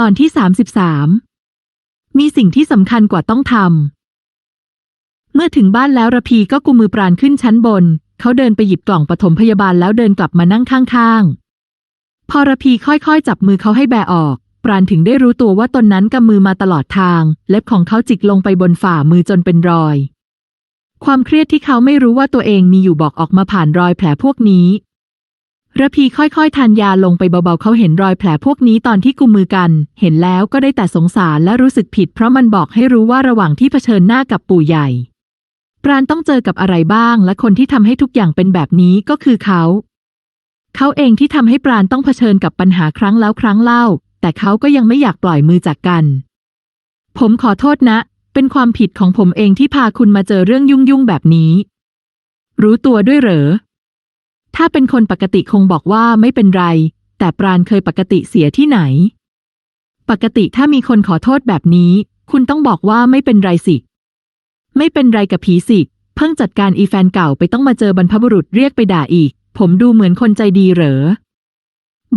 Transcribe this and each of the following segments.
ตอนที่ 33 มีสิ่งที่สำคัญกว่าต้องทำ เมื่อถึงบ้านแล้วระพีก็กุมมือปราณขึ้นชั้นบน เขาเดินไปหยิบกล่องปฐมพยาบาลแล้วเดินกลับมานั่งข้างๆ พอระพีค่อยๆ จับมือเขาให้แบออก ปราณถึงได้รู้ตัวว่าตนนั้นกำมือมาตลอดทาง เล็บของเขาจิกลงไปบนฝ่ามือจนเป็นรอย ความเครียดที่เขาไม่รู้ว่าตัวเองมีอยู่บอกออกมาผ่านรอยแผลพวกนี้ ระพีค่อยๆ ทานยาลงไปเบาๆ เขาเห็นรอยแผลพวกนี้ตอนที่กุมมือกัน เห็นแล้วก็ได้แต่สงสารและรู้สึกผิด เพราะมันบอกให้รู้ว่าระหว่างที่เผชิญหน้ากับปู่ใหญ่ ปราณต้องเจอกับอะไรบ้าง และคนที่ทำให้ทุกอย่างเป็นแบบนี้ก็คือเขา เขาเองที่ทำให้ปราณต้องเผชิญกับปัญหาครั้งแล้วครั้งเล่า แต่เขาก็ยังไม่อยากปล่อยมือจากกัน ผมขอโทษนะ เป็นความผิดของผมเองที่พาคุณมาเจอเรื่องยุ่งๆแบบนี้ รู้ตัวด้วยเหรอ ถ้าเป็นคนปกติคงบอกว่าไม่เป็นไร แต่ปราณเคยปกติเสียที่ไหน ปกติถ้ามีคนขอโทษแบบนี้ คุณต้องบอกว่าไม่เป็นไรสิ ไม่เป็นไรกับผีสิ เพิ่งจัดการอีแฟนเก่าไปต้องมาเจอบรรพบุรุษเรียกไปด่าอีก ผมดูเหมือนคนใจดีเหรอ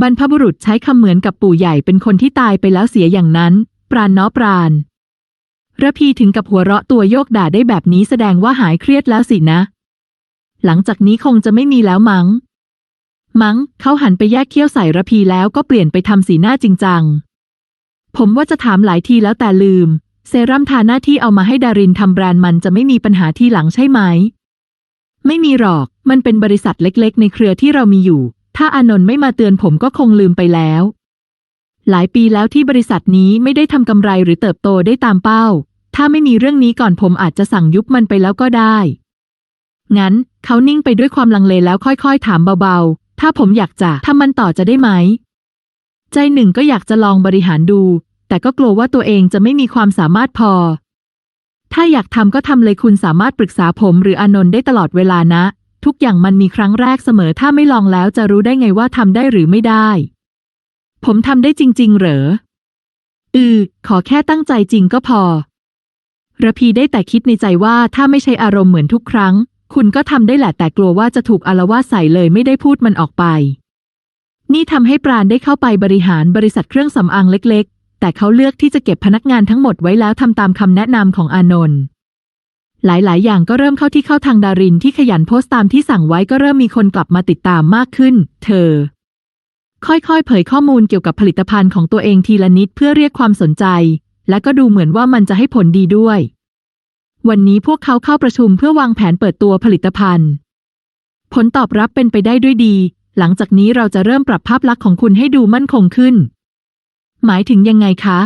บรรพบุรุษใช้คำเหมือนกับปู่ใหญ่เป็นคนที่ตายไปแล้วเสียอย่างนั้น ปราณเนาะปราณระพีถึงกับหัวเราะตัวโยกด่าได้แบบนี้แสดงว่าหายเครียดแล้วสินะ หลังจากนี้คงจะไม่มีแล้วมั้ง มั้ง เขาหันไปแยกเขี้ยวใส่ระพีแล้วก็เปลี่ยนไปทำสีหน้าจริงจัง ผมว่าจะถามหลายทีแล้วแต่ลืม เซรั่มทาหน้าที่เอามาให้ดารินทำแบรนด์มันจะไม่มีปัญหาทีหลังใช่ไหม ไม่มีหรอก มันเป็นบริษัทเล็กๆ ในเครือที่เรามีอยู่ ถ้าอานนท์ไม่มาเตือนผมก็คงลืมไปแล้ว หลายปีแล้วที่บริษัทนี้ไม่ได้ทำกำไรหรือเติบโตได้ตามเป้า ถ้าไม่มีเรื่องนี้ก่อนผมอาจจะสั่งยุบมันไปแล้วก็ได้ งั้น เขานิ่งไปด้วยความลังเลแล้วค่อยๆ ถามเบาๆ ถ้าผมอยากจะทำมันต่อจะได้ไหม ใจหนึ่งก็อยากจะลองบริหารดู แต่ก็กลัวว่าตัวเองจะไม่มีความสามารถพอ ถ้าอยากทำก็ทำเลยคุณสามารถปรึกษาผมหรืออานนท์ได้ตลอดเวลานะ ทุกอย่างมันมีครั้งแรกเสมอถ้าไม่ลองแล้วจะรู้ได้ไงว่าทำได้หรือไม่ได้ ผมทำได้จริง ๆ เหรอ อือ ขอแค่ตั้งใจจริงก็พอระพีได้แต่คิดในใจว่าถ้าไม่ใช่อารมณ์เหมือนทุกครั้ง คุณก็ทำได้แหละแต่กลัวว่าจะถูกอารวาสใส่เลยไม่ได้พูดมันออกไป นี่ทำให้ปราณได้เข้าไปบริหารบริษัทเครื่องสำอางเล็กๆ แต่เขาเลือกที่จะเก็บพนักงานทั้งหมดไว้แล้วทำตามคำแนะนำของอานนท์หลายๆ อย่างก็เริ่มเข้าที่เข้าทางดารินที่ขยันโพสต์ตามที่สั่งไว้ก็เริ่มมีคนกลับมาติดตามมากขึ้น เธอ ค่อยๆ เผยข้อมูลเกี่ยวกับผลิตภัณฑ์ของตัวเองทีละนิดเพื่อเรียกความสนใจ และก็ดูเหมือนว่ามันจะให้ผลดีด้วย วันนี้พวกเขาเข้าประชุมเพื่อวางแผนเปิดตัวผลิตภัณฑ์ ผลตอบรับเป็นไปได้ด้วยดี หลังจากนี้เราจะเริ่มปรับภาพลักษณ์ของคุณให้ดูมั่นคงขึ้น หมายถึงยังไงคะ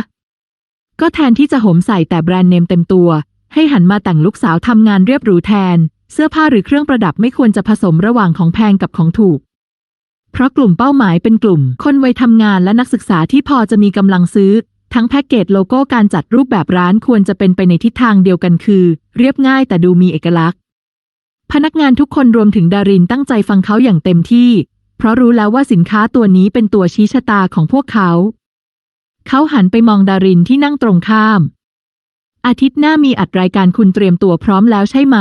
ก็แทนที่จะโหมใส่แต่แบรนด์เนมเต็มตัว ให้หันมาแต่งลูกสาวทำงานเรียบหรูแทน เสื้อผ้าหรือเครื่องประดับไม่ควรจะผสมระหว่างของแพงกับของถูก เพราะกลุ่มเป้าหมายเป็นกลุ่ม คนวัยทำงานและนักศึกษาที่พอจะมีกำลังซื้อ ทั้งแพ็กเกจโลโก้การจัดรูปแบบร้านควรจะเป็นไปในทิศทางเดียวกันคือ เรียบง่ายแต่ดูมีเอกลักษณ์ พนักงานทุกคนรวมถึงดารินตั้งใจฟังเขาอย่างเต็มที่ เพราะรู้แล้วว่าสินค้าตัวนี้เป็นตัวชี้ชะตาของพวกเขา เขาหันไปมองดารินที่นั่งตรงข้าม อาทิตย์หน้ามีอัดรายการคุณเตรียมตัวพร้อมแล้วใช่ไหม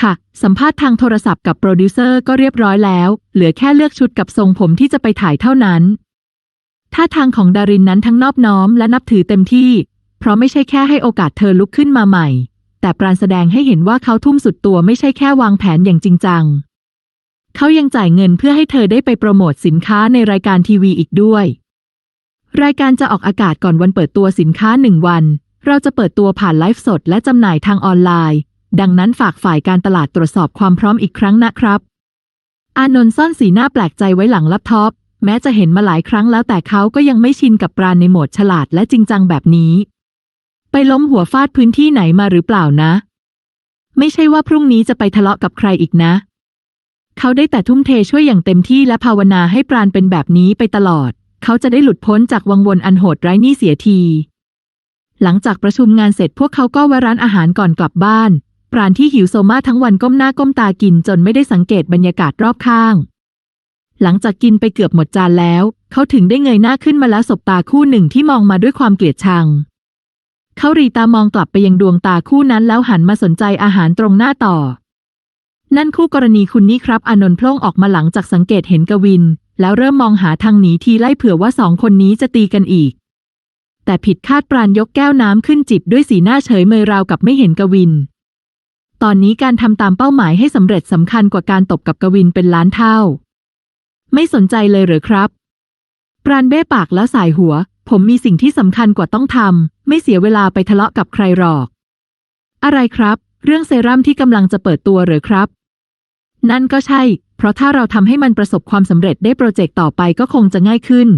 ค่ะ สัมภาษณ์ทางโทรศัพท์กับโปรดิวเซอร์ก็เรียบร้อยแล้ว เหลือแค่เลือกชุดกับทรงผมที่จะไปถ่ายเท่านั้น ท่าทางของดารินนั้นทั้งนอบน้อมและนับถือเต็มที่ เพราะไม่ใช่แค่ให้โอกาสเธอลุกขึ้นมาใหม่ แต่ปราณแสดงให้เห็นว่าเขาทุ่มสุดตัวไม่ใช่แค่วางแผนอย่างจริงจัง เขายังจ่ายเงินเพื่อให้เธอได้ไปโปรโมทสินค้าในรายการทีวีอีกด้วย รายการจะออกอากาศก่อนวันเปิดตัวสินค้าหนึ่งวัน เราจะเปิดตัวผ่านไลฟ์สดและจำหน่ายทางออนไลน์ ดังนั้นฝากฝ่ายการตลาดตรวจสอบความพร้อมอีกครั้งนะครับ อานนท์ซ่อนสีหน้าแปลกใจไว้หลังแล็ปท็อป แม้จะเห็นมาหลายครั้งแล้วแต่เขาก็ยังไม่ชินกับปราณในโหมดฉลาดและจริงจังแบบนี้ ไปล้มหัวฟาดพื้นที่ไหนมาหรือเปล่านะ ไม่ใช่ว่าพรุ่งนี้จะไปทะเลาะกับใครอีกนะ เขาได้แต่ทุ่มเทช่วยอย่างเต็มที่และภาวนาให้ปราณเป็นแบบนี้ไปตลอด เขาจะได้หลุดพ้นจากวังวนอันโหดร้ายนี่เสียที หลังจากประชุมงานเสร็จพวกเขาก็แวะร้านอาหารก่อนกลับบ้าน ปราณที่หิวโซมาทั้งวันก้มหน้าก้มตากินจนไม่ได้สังเกตบรรยากาศรอบข้าง หลังจากกินไปเกือบหมดจานแล้ว เขาถึงได้เงยหน้าขึ้นมาแล้วสบตาคู่หนึ่งที่มองมาด้วยความเกลียดชัง เขารีตามองกลับไปยังดวงตาคู่นั้นแล้วหันมาสนใจอาหารตรงหน้าต่อ นั่นคู่กรณีคุณนี่ครับอานนท์โพล่งออกมาหลังจากสังเกตเห็นกวิน แล้วเริ่มมองหาทางหนีทีไล่เผื่อว่าสองคนนี้จะตีกันอีก แต่ผิดคาดปราณยกแก้วน้ำขึ้นจิบด้วยสีหน้าเฉยเมยราวกับไม่เห็นกวิน ตอนนี้การทำตามเป้าหมายให้สำเร็จสำคัญกว่าการตบกับกวินเป็นล้านเท่า ไม่สนใจเลยเหรอครับปราณเบ้ปากแล้วสายหัว ผมมีสิ่งที่สำคัญกว่าต้องทำ ไม่เสียเวลาไปทะเลาะกับใครหรอก อะไรครับ เรื่องเซรั่มที่กำลังจะเปิดตัวหรือครับ นั่นก็ใช่ เพราะถ้าเราทำให้มันประสบความสำเร็จได้โปรเจกต์ต่อไปก็คงจะง่ายขึ้น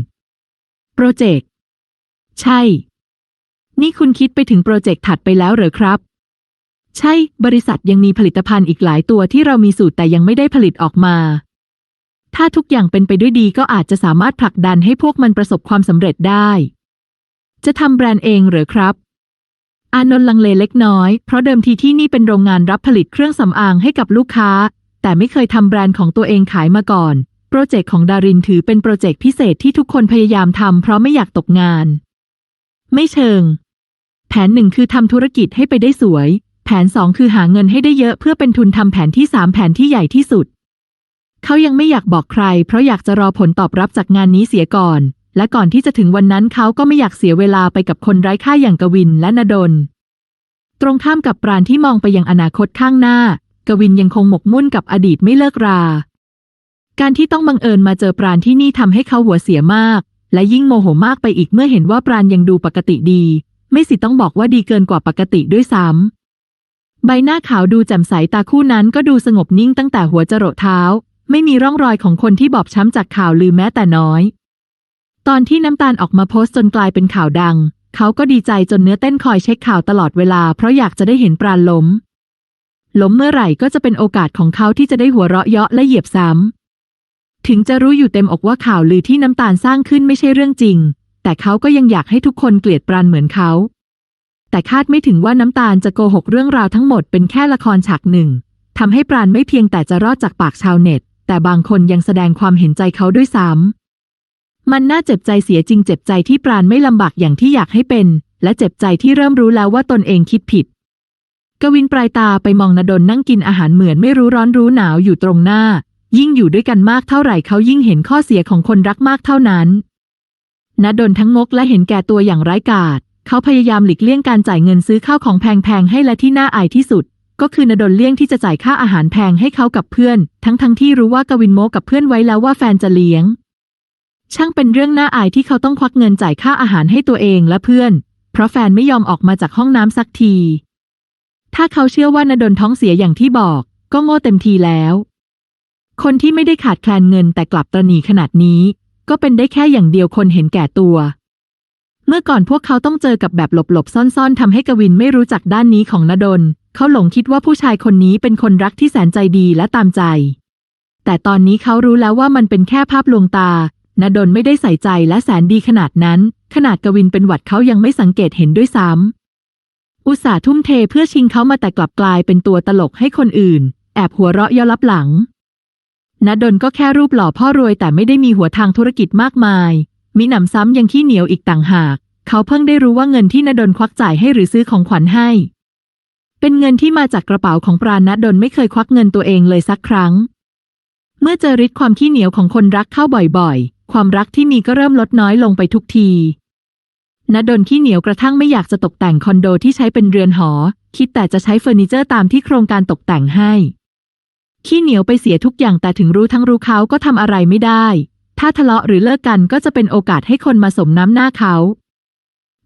โปรเจกต์ ใช่ นี่คุณคิดไปถึงโปรเจกต์ถัดไปแล้วหรือครับ ใช่ บริษัทยังมีผลิตภัณฑ์อีกหลายตัวที่เรามีสูตรแต่ยังไม่ได้ผลิตออกมา ถ้าทุกอย่างเป็นไปด้วยดีก็อาจจะสามารถผลักดันให้พวกมันประสบความสำเร็จได้ จะทำแบรนด์เองหรือครับ อานนท์ลังเลเล็กน้อย เพราะเดิมทีที่นี่เป็นโรงงานรับผลิตเครื่องสำอางให้กับลูกค้า แต่ไม่เคยทำแบรนด์ของตัวเองขายมาก่อน โปรเจกต์ของดารินถือเป็นโปรเจกต์พิเศษที่ทุกคนพยายามทำเพราะไม่อยากตกงาน ไม่เชิง แผนหนึ่งคือทำธุรกิจให้ไปได้สวย แผนสองคือหาเงินให้ได้เยอะเพื่อเป็นทุนทำแผนที่สามแผนที่ใหญ่ที่สุด เขายังไม่อยากบอกใคร เพราะอยากจะรอผลตอบรับจากงานนี้เสียก่อน และก่อนที่จะถึงวันนั้นเขาก็ไม่อยากเสียเวลาไปกับคนไร้ค่าอย่างกวินและนดล ตรงข้ามกับปราณที่มองไปยังอนาคตข้างหน้า กวินยังคงหมกมุ่นกับอดีตไม่เลิกรา การที่ต้องบังเอิญมาเจอปราณที่นี่ทำให้เขาหัวเสียมาก และยิ่งโมโหมากไปอีกเมื่อเห็นว่าปราณยังดูปกติดี ไม่สิต้องบอกว่าดีเกินกว่าปกติด้วยซ้ำใบหน้าขาวดูแจ่มใสตาคู่นั้นก็ดูสงบนิ่งตั้งแต่หัวจรดเท้า ไม่มีร่องรอยของคนที่บอบช้ำจากข่าวลือแม้แต่น้อย ตอนที่น้ำตาลออกมาโพสต์จนกลายเป็นข่าวดัง เขาก็ดีใจจนเนื้อเต้นคอยเช็คข่าวตลอดเวลาเพราะอยากจะได้เห็นปราณล้ม ล้มเมื่อไหร่ก็จะเป็นโอกาสของเขาที่จะได้หัวเราะเยาะและเหยียบซ้ำ ถึงจะรู้อยู่เต็มอกว่าข่าวลือที่น้ำตาลสร้างขึ้นไม่ใช่เรื่องจริง แต่เขาก็ยังอยากให้ทุกคนเกลียดปราณเหมือนเขา แต่คาดไม่ถึงว่าน้ำตาลจะโกหกเรื่องราวทั้งหมดเป็นแค่ละครฉากหนึ่งทำให้ปราณไม่เพียงแต่จะรอดจากปากชาวเน็ต แต่บางคนยังแสดงความเห็นใจเขาด้วยซ้ำมันน่าเจ็บใจเสียจริงเจ็บใจที่ปราณไม่ลำบากอย่างที่อยากให้เป็น และเจ็บใจที่เริ่มรู้แล้วว่าตนเองคิดผิด กวินปลายตาไปมองนดลนั่งกินอาหารเหมือนไม่รู้ร้อนรู้หนาวอยู่ตรงหน้า ยิ่งอยู่ด้วยกันมากเท่าไหร่เขายิ่งเห็นข้อเสียของคนรักมากเท่านั้นนดลทั้งงกและเห็นแก่ตัวอย่างร้ายกาจเขาพยายามหลีกเลี่ยงการจ่ายเงินซื้อข้าวของแพงๆให้และที่น่าอายที่สุด ก็คือนดลเลี่ยงที่จะจ่ายค่าอาหารแพงให้เขากับเพื่อน ทั้งๆทที่รู้ว่ากวินโมกับเพื่อนไว้แล้วว่าแฟนจะเลี้ยง ช่างเป็นเรื่องน่าอายที่เขาต้องควักเงินจ่ายค่าอาหารให้ตัวเองและเพื่อน เพราะแฟนไม่ยอมออกมาจากห้องน้ำสักที ถ้าเขาเชื่อว่านดลท้องเสียอย่างที่บอก ก็โง่เต็มทีแล้ว คนที่ไม่ได้ขาดแคลนเงินแต่กลับตระหนี่ขนาดนี้ ก็เป็นได้แค่อย่างเดียวคนเห็นแก่ตัวเมื่อก่อนพวกเขาต้องเจอกับแบบหลบๆ ซ่อนๆ ทำให้กวินไม่รู้จักด้านนี้ของนดล เขาหลงคิดว่าผู้ชายคนนี้เป็นคนรักที่แสนใจดีและตามใจ แต่ตอนนี้เขารู้แล้วว่ามันเป็นแค่ภาพลวงตานดลไม่ได้ใส่ใจและแสนดีขนาดนั้น ขนาดกวินเป็นหวัดเขายังไม่สังเกตเห็นด้วยซ้ำ อุตส่าห์ทุ่มเทเพื่อชิงเขามาแต่กลับกลายเป็นตัวตลกให้คนอื่น แอบหัวเราะย่อลับหลังนดลก็แค่รูปหล่อพ่อรวยแต่ไม่ได้มีหัวทางธุรกิจมากมายมีหนำซ้ำยังขี้เหนียวอีกต่างหาก เขาเพิ่งได้รู้ว่าเงินที่นดลควักจ่ายให้หรือซื้อของขวัญให้ เป็นเงินที่มาจากกระเป๋าของปราณดลไม่เคยควักเงินตัวเองเลยสักครั้ง เมื่อเจอฤทธิ์ความขี้เหนียวของคนรักเข้าบ่อยๆ ความรักที่มีก็เริ่มลดน้อยลงไปทุกทีนดลขี้เหนียวกระทั่งไม่อยากจะตกแต่งคอนโดที่ใช้เป็นเรือนหอ คิดแต่จะใช้เฟอร์นิเจอร์ตามที่โครงการตกแต่งให้ ขี้เหนียวไปเสียทุกอย่างแต่ถึงรู้ทั้งรู้เขาก็ทำอะไรไม่ได้ ถ้าทะเลาะหรือเลิกกันก็จะเป็นโอกาสให้คนมาสมน้ำหน้าเขา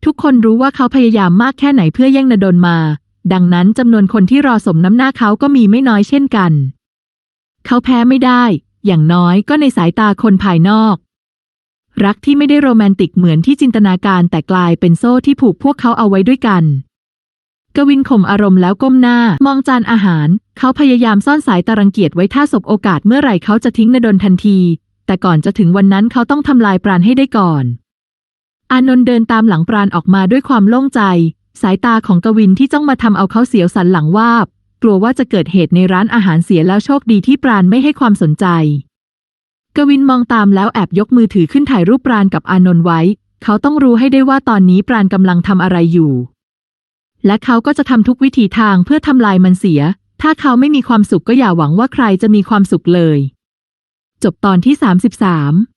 ทุกคนรู้ว่าเขาพยายามมากแค่ไหนเพื่อแย่งนดลมา ดังนั้นจำนวนคนที่รอสมน้ำหน้าเขาก็มีไม่น้อยเช่นกัน เขาแพ้ไม่ได้ อย่างน้อยก็ในสายตาคนภายนอก รักที่ไม่ได้โรแมนติกเหมือนที่จินตนาการแต่กลายเป็นโซ่ที่ผูกพวกเขาเอาไว้ด้วยกัน กวินข่มอารมณ์แล้วก้มหน้ามองจานอาหาร เขาพยายามซ่อนสายตารังเกียจไว้ถ้าสบโอกาสเมื่อไหร่เขาจะทิ้งนดลทันที แต่ก่อนจะถึงวันนั้นเขาต้องทำลายปราณให้ได้ก่อน อานนท์เดินตามหลังปราณออกมาด้วยความโล่งใจ สายตาของกวินที่จ้องมาทำเอาเขาเสียวสันหลังวาบ กลัวว่าจะเกิดเหตุในร้านอาหารเสียแล้วโชคดีที่ปราณไม่ให้ความสนใจ กวินมองตามแล้วแอบยกมือถือขึ้นถ่ายรูปปราณกับอานนท์ไว้ เขาต้องรู้ให้ได้ว่าตอนนี้ปราณกำลังทำอะไรอยู่ และเขาก็จะทำทุกวิถีทางเพื่อทำลายมันเสีย ถ้าเขาไม่มีความสุขก็อย่าหวังว่าใครจะมีความสุขเลย จบตอนที่ 33